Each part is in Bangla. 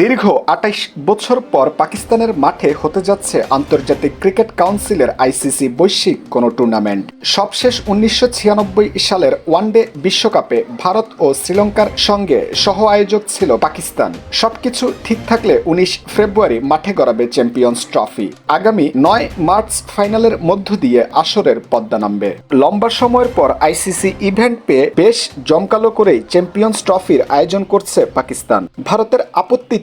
দীর্ঘ আটাইশ বছর পর পাকিস্তানের মাঠে হতে যাচ্ছে আন্তর্জাতিক ক্রিকেট কাউন্সিলের আইসিসি বৈশ্বিক কোনো টুর্নামেন্ট। সবশেষ উনিশশো ছিয়ানব্বই সালের ওয়ানডে বিশ্বকাপে ভারত ও শ্রীলঙ্কার সঙ্গে সহ আয়োজক ছিল পাকিস্তান। সবকিছু ঠিক থাকলে উনিশ ফেব্রুয়ারি মাঠে গড়াবে চ্যাম্পিয়ন্স ট্রফি। আগামী নয় মার্চ ফাইনালের মধ্য দিয়ে আসরের পদ্মা নামবে। লম্বা সময়ের পর আইসিসি ইভেন্ট পেয়ে বেশ জমকালো করেই চ্যাম্পিয়ন্স ট্রফির আয়োজন করছে পাকিস্তান। ভারতের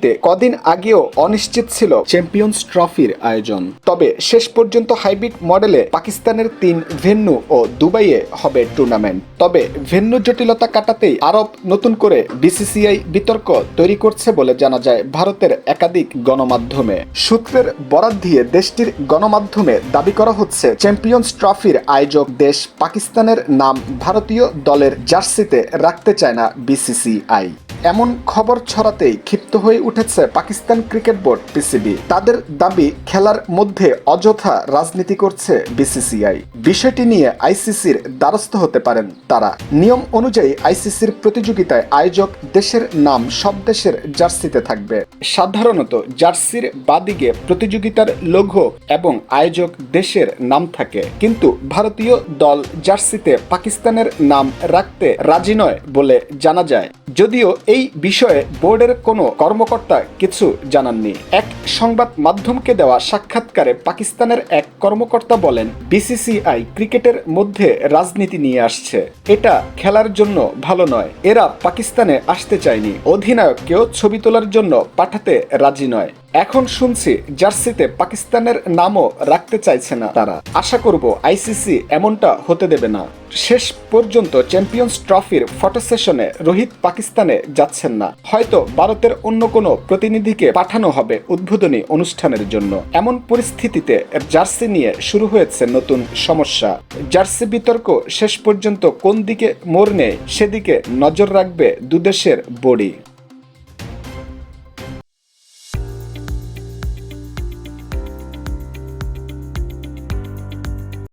আপত্তিতে কদিন আগেও অনিশ্চিত ছিল চ্যাম্পিয়ন্স ট্রফির আয়োজন। তবে শেষ পর্যন্ত হাইব্রিড মডেলে পাকিস্তানের তিন ভেন্যু ও দুবাইয়ে হবে টুর্নামেন্ট। তবে ভেন্যু জটিলতা কাটাতেই আরব নতুন করে বিসিসিআই বিতর্ক তৈরি করছে বলে জানা যায় ভারতের একাধিক গণমাধ্যমে। সূত্রের বরাত দিয়ে দেশটির গণমাধ্যমে দাবি করা হচ্ছে, চ্যাম্পিয়ন্স ট্রফির আয়োজক দেশ পাকিস্তানের নাম ভারতীয় দলের জার্সিতে রাখতে চায় না বিসিসিআই। এমন খবর ছড়াতেই ক্ষিপ্ত হয়ে উঠেছে পাকিস্তান ক্রিকেট বোর্ড, পিসিবি। তাদের দাবি, খেলার মধ্যে অযথা রাজনীতি করছে বিসিসিআই। বিষয়টি নিয়ে আইসিসির দ্বারস্থ হতে পারেন তারা। নিয়ম অনুযায়ী আইসিসির প্রতিযোগিতায় আয়োজক দেশের নাম সব দেশের জার্সিতে থাকবে। সাধারণত জার্সির বাদিকে প্রতিযোগিতার লঘু এবং আয়োজক দেশের নাম থাকে। কিন্তু ভারতীয় দল জার্সিতে পাকিস্তানের নাম রাখতে রাজি নয় বলে জানা যায়। যদিও এই বিষয়ে বোর্ডের কোনো কর্মকর্তা কিছু জানাননি। এক সংবাদ মাধ্যমকে দেওয়া সাক্ষাৎকারে পাকিস্তানের এক কর্মকর্তা বলেন, বিসিসিআই ক্রিকেটের মধ্যে রাজনীতি নিয়ে আসছে। এটা খেলার জন্য ভালো নয়। এরা পাকিস্তানে আসতে চায়নি। অধিনায়ককেও ছবি তোলার জন্য পাঠাতে রাজি নয়। এখন শুনছি জার্সিতে পাকিস্তানের নামও রাখতে চাইছে না তারা। আশা করব আইসিসি এমনটা হতে দেবে না। শেষ পর্যন্ত চ্যাম্পিয়ন্স ট্রফির ফটো সেশনে রোহিত পাকিস্তানে যাচ্ছেন না। হয়তো ভারতের অন্য কোনো প্রতিনিধিকে পাঠানো হবে উদ্বোধনী অনুষ্ঠানের জন্য। এমন পরিস্থিতিতে জার্সি নিয়ে শুরু হয়েছে নতুন সমস্যা। জার্সি বিতর্ক শেষ পর্যন্ত কোন দিকে মোড় নেয়, সেদিকে নজর রাখবে দুদেশের বডি।